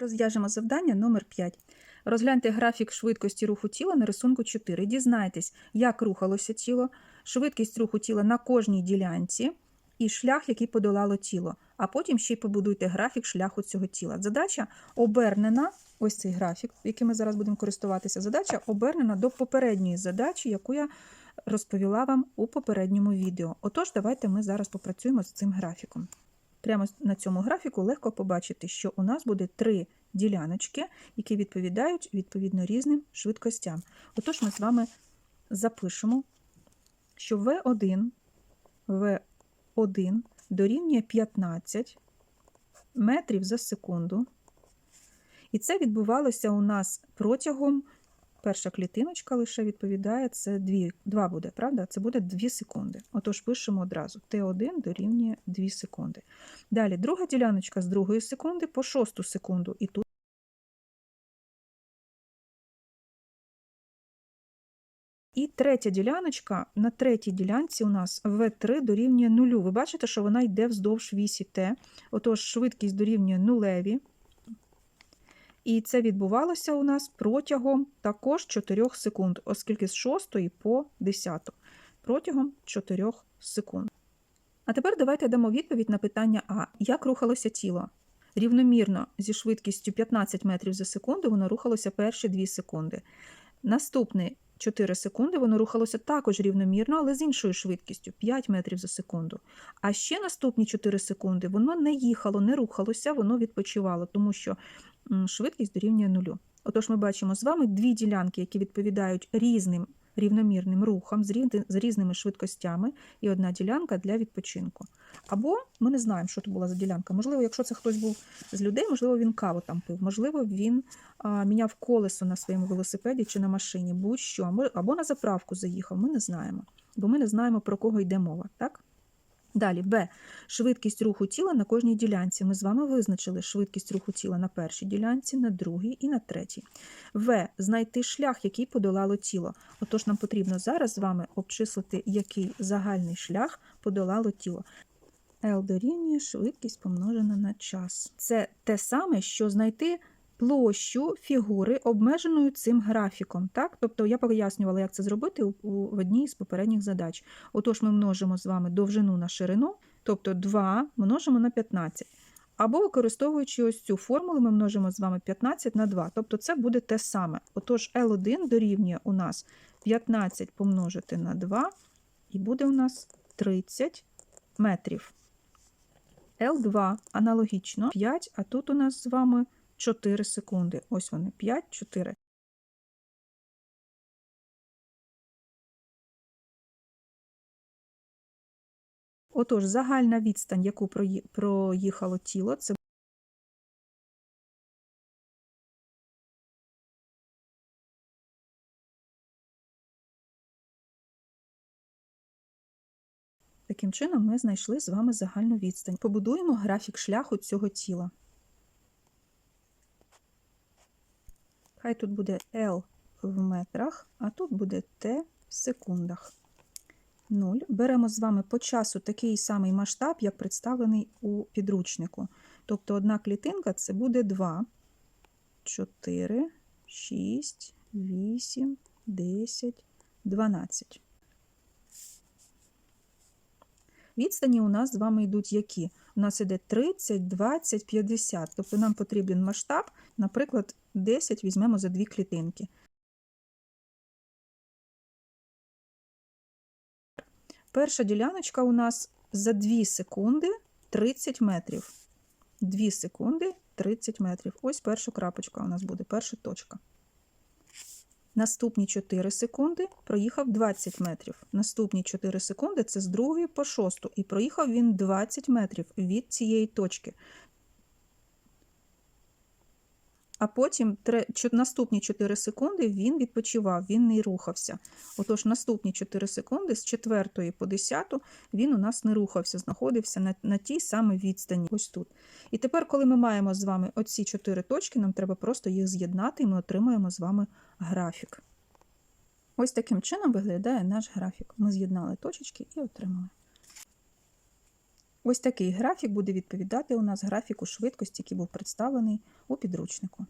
Розв'яжемо завдання номер 5. Розгляньте графік швидкості руху тіла на рисунку 4. Дізнайтесь, як рухалося тіло, швидкість руху тіла на кожній ділянці і шлях, який подолало тіло. А потім ще й побудуйте графік шляху цього тіла. Задача обернена, ось цей графік, яким ми зараз будемо користуватися. Задача обернена до попередньої задачі, яку я розповіла вам у попередньому відео. Отож, давайте ми зараз попрацюємо з цим графіком. Прямо на цьому графіку легко побачити, що у нас буде три діляночки, які відповідають відповідно різним швидкостям. Отож, ми з вами запишемо, що V1, V1 дорівнює 15 метрів за секунду. І це відбувалося у нас протягом. Перша клітиночка лише відповідає, це 2, 2 буде, правда? Це буде 2 секунди. Отож, пишемо одразу. Т1 дорівнює 2 секунди. Далі друга діляночка з другої секунди по шосту секунду. І тут І третя діляночка, на третій ділянці у нас В3 дорівнює нулю. Ви бачите, що вона йде вздовж вісі Т. Отож, швидкість дорівнює нулеві. І це відбувалося у нас протягом також 4 секунд, оскільки з 6 по 10. Протягом 4 секунд. А тепер давайте дамо відповідь на питання А. Як рухалося тіло? Рівномірно зі швидкістю 15 метрів за секунду воно рухалося перші 2 секунди. Наступні 4 секунди воно рухалося також рівномірно, але з іншою швидкістю 5 метрів за секунду. А ще наступні 4 секунди воно не їхало, не рухалося, воно відпочивало, тому що швидкість дорівнює нулю. Отож, ми бачимо з вами дві ділянки, які відповідають різним рівномірним рухам з різними швидкостями, і одна ділянка для відпочинку. Або ми не знаємо, що це була за ділянка. Можливо, якщо це хтось був з людей, можливо, він каву там пив, можливо, він а, міняв колесо на своєму велосипеді чи на машині, будь-що, або на заправку заїхав, ми не знаємо, бо ми не знаємо, про кого йде мова. так? Далі, Б. Швидкість руху тіла на кожній ділянці. Ми з вами визначили швидкість руху тіла на першій ділянці, на другій і на третій. В. Знайти шлях, який подолало тіло. Отож, нам потрібно зараз з вами обчислити, який загальний шлях подолало тіло. L дорівнює швидкість помножена на час. Це те саме, що знайти площу фігури, обмеженою цим графіком. Так? Тобто я пояснювала, як це зробити в одній з попередніх задач. Отож, ми множимо з вами довжину на ширину, тобто 2 множимо на 15. Або використовуючи ось цю формулу, ми множимо з вами 15 на 2. Тобто це буде те саме. Отож, L1 дорівнює у нас 15 помножити на 2, і буде у нас 30 метрів. L2 аналогічно 5, а тут у нас з вами 4 секунди. Ось вони 5, 4. Отож, загальна відстань, яку проїхало тіло, це Таким чином, ми знайшли з вами загальну відстань. Побудуємо графік шляху цього тіла. Хай тут буде L в метрах, а тут буде T в секундах. 0. Беремо з вами по часу такий самий масштаб, як представлений у підручнику. Тобто одна клітинка це буде 2, 4, 6, 8, 10, 12. Відстані у нас з вами йдуть які? У нас іде 30, 20, 50. Тобто нам потрібен масштаб, наприклад, 10 візьмемо за дві клітинки. Перша діляночка у нас за 2 секунди 30 метрів. 2 секунди 30 метрів. Ось перша крапочка у нас буде, перша точка. Наступні 4 секунди проїхав 20 метрів. Наступні 4 секунди це з другої по 6, І проїхав він 20 метрів від цієї точки. А потім наступні 4 секунди він відпочивав, він не рухався. Отож, наступні 4 секунди з 4 по 10 він у нас не рухався, знаходився на на тій самій відстані. Ось тут. І тепер, коли ми маємо з вами оці 4 точки, нам треба просто їх з'єднати, і ми отримаємо з вами графік. Ось таким чином виглядає наш графік. Ми з'єднали точечки і отримали. Ось такий графік буде відповідати у нас графіку швидкості, який був представлений у підручнику.